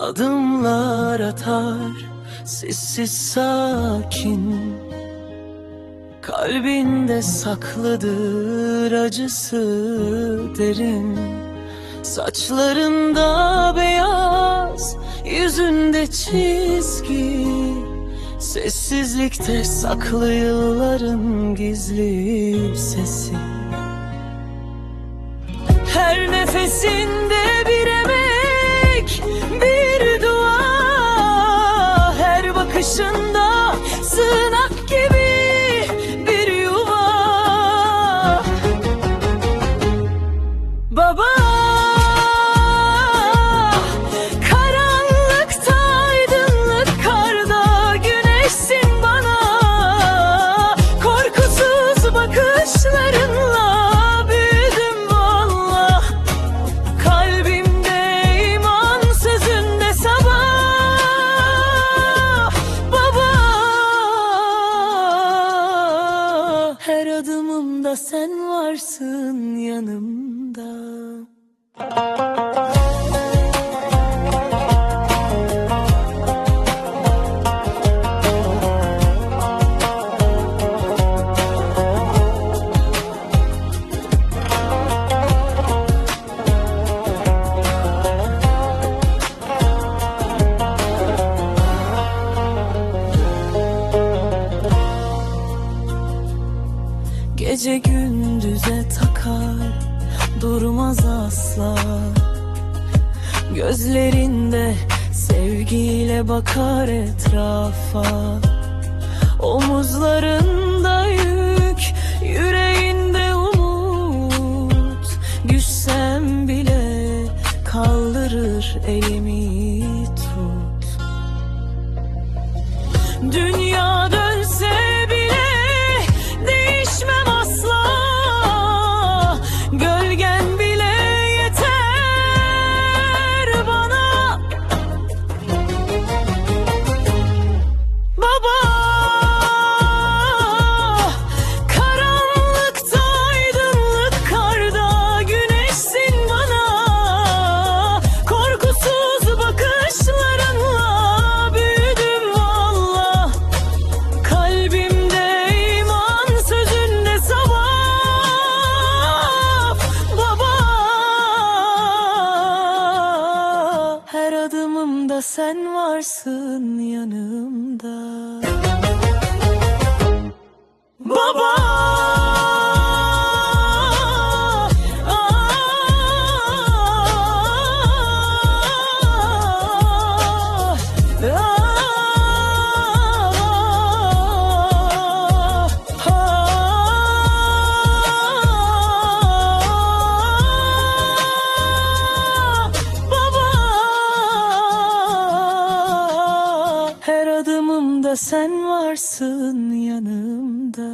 Adımlar atar sessiz sakin. Kalbinde saklıdır acısı derin. Saçlarında beyaz, yüzünde çizgi. Sessizlikte saklı yılların gizli sesi. Her nefesinde bakışında sığınak Her adımımda sen varsın yanımda Gece gündüze takar durmaz asla. Gözlerinde sevgiyle bakar etrafa. Omuzlarında yük, yüreğinde umut. Düşsem bile kaldırır elimi tut. Dünya trouble. Adımımda sen varsın yanımda adımımda sen varsın yanımda